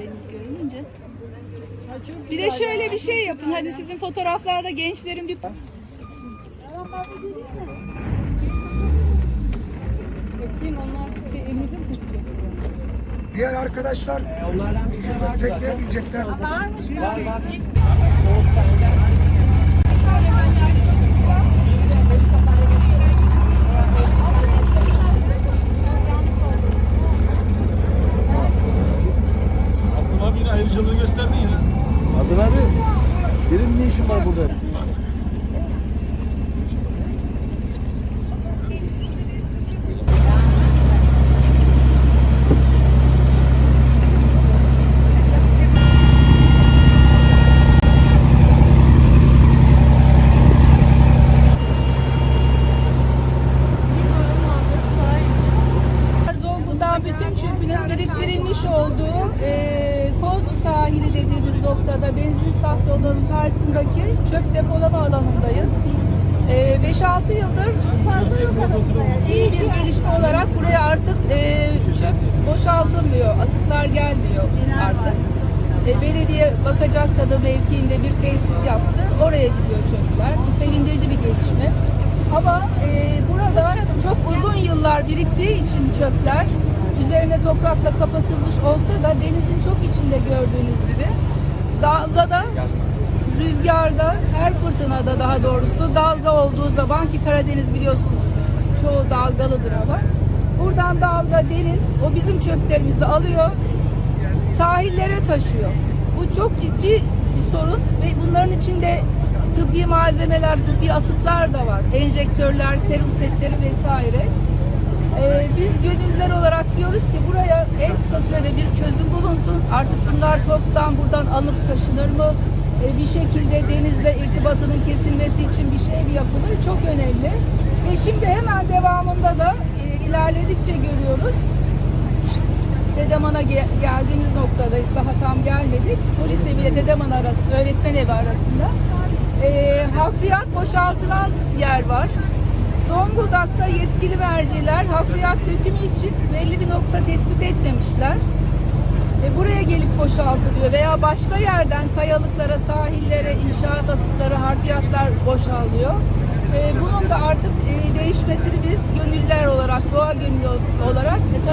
deniz görününce. Bir de şöyle bir şey yapın. Hani sizin fotoğraflarda gençlerin bir Bakayım onlar şey elimizde mi tutacak? Diğer arkadaşlar şurada tekneye binecekler. Abdullah abi, benim ne işim var burada? Bütün çöpünün biriktirilmiş olduğu e, sahili dediğimiz noktada benzin istasyonlarının karşısındaki çöp depolama alanındayız. E, 5-6 yıldır iyi bir gelişme olarak buraya artık e, çöp boşaltılmıyor, atıklar gelmiyor artık. E, belediye bakacak kadar mevkiinde bir tesis yaptı. Oraya gidiyor çöpler. Sevindirici bir gelişme. Ama e, burada çok uzun yıllar biriktiği için çöpler üzerine toprakla kapatılmış olsa da denizin çok içinde gördüğünüz gibi dalgada rüzgarda her fırtınada daha doğrusu dalga olduğu zaman ki Karadeniz biliyorsunuz çoğu dalgalıdır ama buradan dalga deniz o bizim çöplerimizi alıyor sahillere taşıyor. Bu çok ciddi bir sorun ve bunların içinde tıbbi malzemeler, tıbbi atıklar da var. Enjektörler, serum setleri vesaire. Ee, biz gönüllüler olarak diyoruz ki buraya en kısa sürede bir çözüm bulunsun. Artık bunlar toptan buradan alıp taşınır mı? Ee, bir şekilde denizle irtibatının kesilmesi için bir şey mi yapılır? Çok önemli. Ve şimdi hemen devamında da e, ilerledikçe görüyoruz. Dedeman'a ge- geldiğimiz noktadayız. Daha tam gelmedik. Polisle bile Dedeman arası, öğretmen evi arasında. Ee, hafriyat boşaltılan yer var. Zonguldak'ta yetkili merciler hafriyat dökümü için belli bir nokta tespit etmemişler. E, buraya gelip boşaltılıyor veya başka yerden kayalıklara, sahillere, inşaat atıkları, harfiyatlar boşalıyor. E, bunun da artık e, değişmesini biz gönüllüler olarak, doğa gönüllü olarak e.